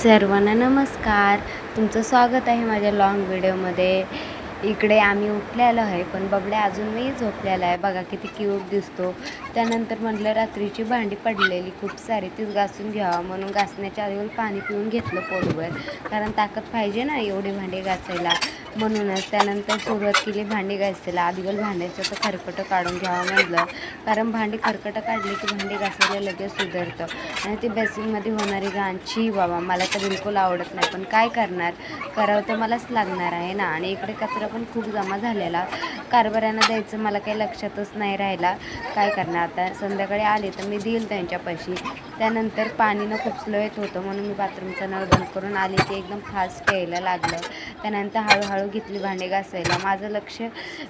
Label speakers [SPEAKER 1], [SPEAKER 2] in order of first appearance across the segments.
[SPEAKER 1] सर्वांना नमस्कार. तुमचं स्वागत आहे माझ्या लॉंग व्हिडिओमध्ये इकडे आम्ही उठलेलो आहे पण बबड्या अजूनही झोपलेला आहे. बघा किती क्यूट दिसतो. त्यानंतर म्हटलं रात्रीची भांडी पडलेली खूप सारी. तीच घासून घ्यावं म्हणून घासण्याच्या आधी पाणी पिऊन घेतलं पोटभर. कारण ताकद पाहिजे ना एवढी भांडी घासायला. म्हणूनच त्यानंतर सुरुवात केली भांडी घासायला. आधीगल भांड्याचं तर खरकटं काढून घ्यावं म्हटलं. कारण भांडी खरकटं काढली की भांडी घासायला लगेच सुधारतं. आणि ती बेसिनमध्ये होणारी घाण छी बाबा मला तर बिलकुल आवडत नाही. पण काय करणार? करावं तर मलाच लागणार आहे ना? आणि इकडे कचरा पण खूप जमा झालेला. कारभाऱ्यांना द्यायचं मला काही लक्षातच नाही राहिला. काय करणार? आता संध्याकाळी आले तर मी देईल त्यांच्यापाशी. त्यानंतर पाणीनं खूप स्लो येत होतं म्हणून मी बाथरूमचा नळ बंद करून आले. ते एकदम फास्ट यायला लागलं. त्यानंतर हळूहळू घेतली भांडी घासायला. माझं लक्ष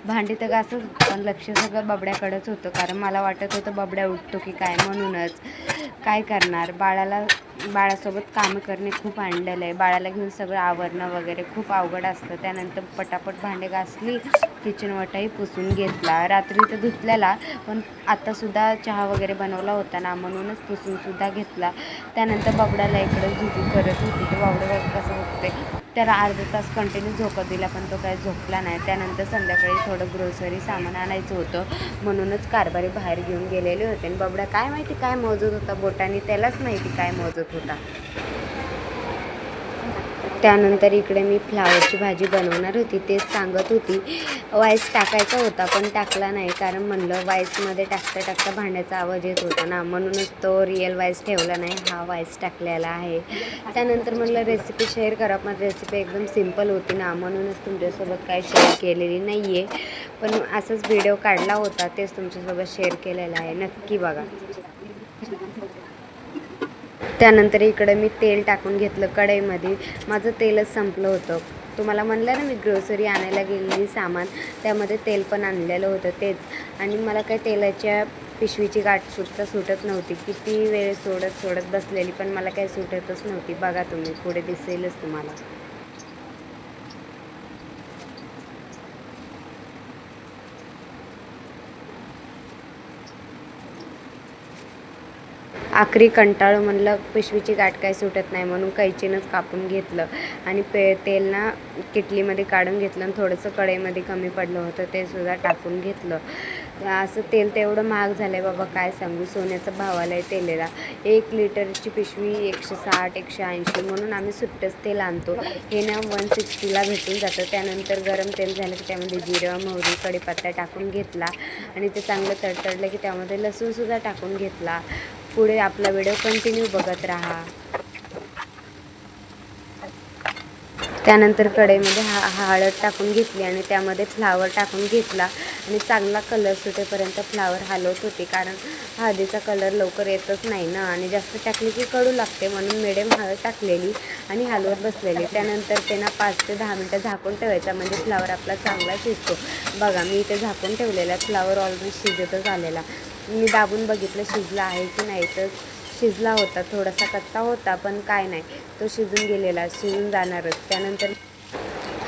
[SPEAKER 1] भांडी तर घासत पण लक्ष सगळं बबड्याकडंच होतं. कारण मला वाटत होतं बबड्या उठतो की काय म्हणूनच. काय करणार? बाळाला बाळासोबत कामं करणे खूप आणलेलं आहे. बाळाला घेऊन सगळं आवरणं वगैरे खूप अवघड असतं. त्यानंतर पटापट भांडे घासली किचन वटाही पुसून घेतला. रात्री तर धुतलेला पण आत्तासुद्धा चहा वगैरे बनवला होता ना म्हणूनच पुसूनसुद्धा घेतला. त्यानंतर बबड्याला इकडं झुजू करत होती. तर बाबडा कसं बघते? त्याला अर्धा तास कंटिन्यू झोका दिला पण तो काही झोपला नाही. त्यानंतर संध्याकाळी थोडं ग्रोसरी सामान आणायचं होतं. म्हणूनच कारभारी बाहेर घेऊन गेलेले होते. आणि बबडा काय माहिती काय मोजत होता? बोटाने त्यालाच माहिती काय मोजत होता. त्यानंतर इकडे मी फ्लावरची भाजी बनवणार होती तेच सांगत होती. वाईस टाकायचा होता पण टाकला नाही कारण म्हणलं वाईसमध्ये टाकता टाकता भांड्याचा आवाज येत होता ना. म्हणूनच तो रिअल वाईस ठेवला नाही हा वाईस टाकलेला आहे. त्यानंतर म्हणलं रेसिपी शेअर करा पण रेसिपी एकदम सिंपल होती ना. म्हणूनच तुमच्यासोबत काय शेअर केलेली नाही आहे पण असाच व्हिडिओ काढला होता तेच तुमच्यासोबत शेअर केलेला आहे. नक्की बघा. त्यानंतर इकडं मी तेल टाकून घेतलं कढईमध्ये. माझं तेलच संपलं होतं. तुम्हाला म्हणलं ना मी ग्रोसरी आणायला गेलेली सामान त्यामध्ये तेल पण आणलेलं होतं तेच. आणि मला काही तेलाच्या पिशवीची गाठसुटता सुटत नव्हती. किती वेळ सोडत सोडत बसलेली पण मला काही सुटतच नव्हती. बघा तुम्ही पुढे दिसेलच तुम्हाला. आखरी कंटाळू म्हणलं पिशवीची गाठ काय सुटत नाही म्हणून कैचीनंच कापून घेतलं. आणि पे तेल ना किटलीमध्ये काढून घेतलं आणि थोडंसं कढईमध्ये कमी पडलं होतं ते सुद्धा टाकून घेतलं. असं तेल तेवढं महाग झालं आहे बाबा काय सांगू? सोन्याचं भाव आला आहे तेलेला. एक लिटरची पिशवी एकशे साठ एकशे ऐंशी म्हणून आम्ही सुट्टंच तेल आणतो. हे ना वन सिक्स्टीला भेटून जातं. त्यानंतर गरम तेल झालं की त्यामध्ये जिरं मोहरी कढीपत्ता टाकून घेतला. आणि ते चांगलं तडतडलं की त्यामध्ये लसूणसुद्धा टाकून घेतला. पुढे आपला व्हिडिओ कंटिन्यू बघत राहा. त्यानंतर कढईमध्ये हा हळद टाकून घेतली आणि त्यामध्ये फ्लावर टाकून घेतला आणि चांगला कलर सुटेपर्यंत फ्लावर हलवत होते. कारण हळदीचा कलर लवकर येतच नाही ना आणि जास्त टाकली की कडू लागते म्हणून मिडियम हळद टाकलेली आणि हलवत बसलेली. त्यानंतर त्यांना पाच ते दहा मिनटं झाकून ठेवायचा म्हणजे फ्लावर आपला चांगला शिजतो. बघा मी इथे झाकून ठेवलेला फ्लावर ऑलरेडी शिजतच आलेला. मी दाबून बघितलं शिजला आहे की नाही तर शिजला होता थोडासा कच्चा होता पण काय नाही. तो शिजून गेलेला शिजून जाणारच. त्यानंतर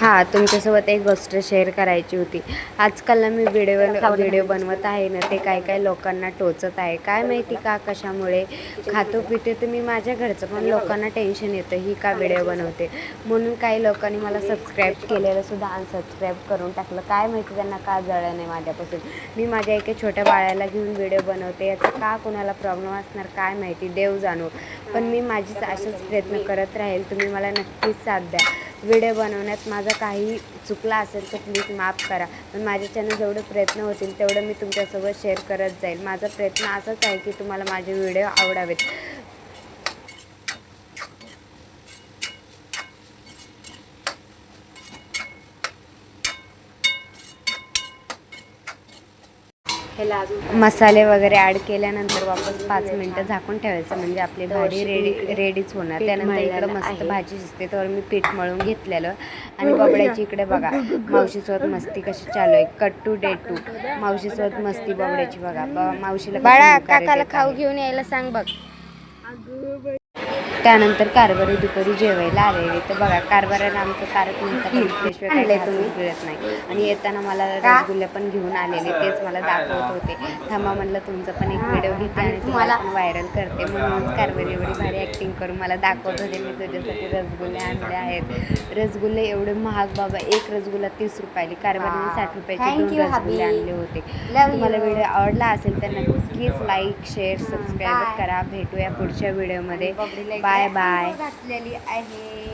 [SPEAKER 1] हां तुमच्यासोबत एक गोष्ट शेअर करायची होती. आजकाल ना मी व्हिडिओ व्हिडिओ बनवत आहे ना ते काय काय लोकांना टोचत आहे. काय माहिती का कशामुळे? खातो पितो तर मी माझ्या घरचं पण लोकांना टेन्शन येतं ही का व्हिडिओ बनवते? म्हणून काही लोकांनी मला सबस्क्राईब केलेलं सुद्धा अनसबस्क्राईब करून टाकलं. काय माहिती त्यांना का जळलं नाही माझ्यापासून? मी माझ्या एका छोट्या बाळाला घेऊन व्हिडिओ बनवते. याचा का कोणाला प्रॉब्लेम असणार? काय माहिती? देव जाणू. पण मी माझीच असेच प्रयत्न करत राहील. तुम्ही मला नक्कीच साथ द्या. व्हिडिओ बनवण्यात माझा काही चुकला असेल तर प्लीज माफ करा. पण माझ्याच्यानं जेवढे प्रयत्न होतील तेवढं मी तुमच्यासोबत शेअर करत जाईल. माझा प्रयत्न असाच आहे की तुम्हाला माझे व्हिडिओ आवडावेत. मसाले वगैरे ॲड केल्यानंतर वापस पाच मिनटं झाकून ठेवायचं. म्हणजे आपली भाजी रेडी रेडीच होणार. त्यानंतर इकडं मस्त भाजी शिजते तर मी पीठ मळून घेतलेलं. आणि बबड्याची इकडे बघा. मावशीसोबत मस्ती कशी चालू आहे. कट टू डे टू मावशीसोबत मस्ती बबड्याची बघा. मावशीला
[SPEAKER 2] बाळा काकाला खाऊ. घेऊन यायला सांग बघ.
[SPEAKER 1] त्यानंतर कारभारी दुपारी जेवायला आलेले तर बघा कारभारानं आमचं कारक म्हणतात आणले तुम्ही? मिळत नाही. आणि येताना मला रसगुल्ले पण घेऊन आलेले तेच मला दाखवत होते. थांबा म्हणलं तुमचं पण एक व्हिडिओ घेते आणि तुम्हाला व्हायरल करते. म्हणून कारभारी एवढी भारी ॲक्टिंग करून मला दाखवत होते मी तुझ्यासाठी रसगुल्ले आणले आहेत. रसगुल्ले एवढे महाग बाबा एक रसगुल्ला तीस रुपयाली. कारभारीने साठ रुपयाचे दोन रसगुल्ले. आणले होते. तुम्हाला. व्हिडिओ आवडला असेल तर नक्कीच लाईक शेअर सबस्क्राईब. करा. भेटूया पुढच्या व्हिडिओमध्ये
[SPEAKER 2] इकडे
[SPEAKER 1] बाय बाय
[SPEAKER 2] आंघोळ घातलेली आहे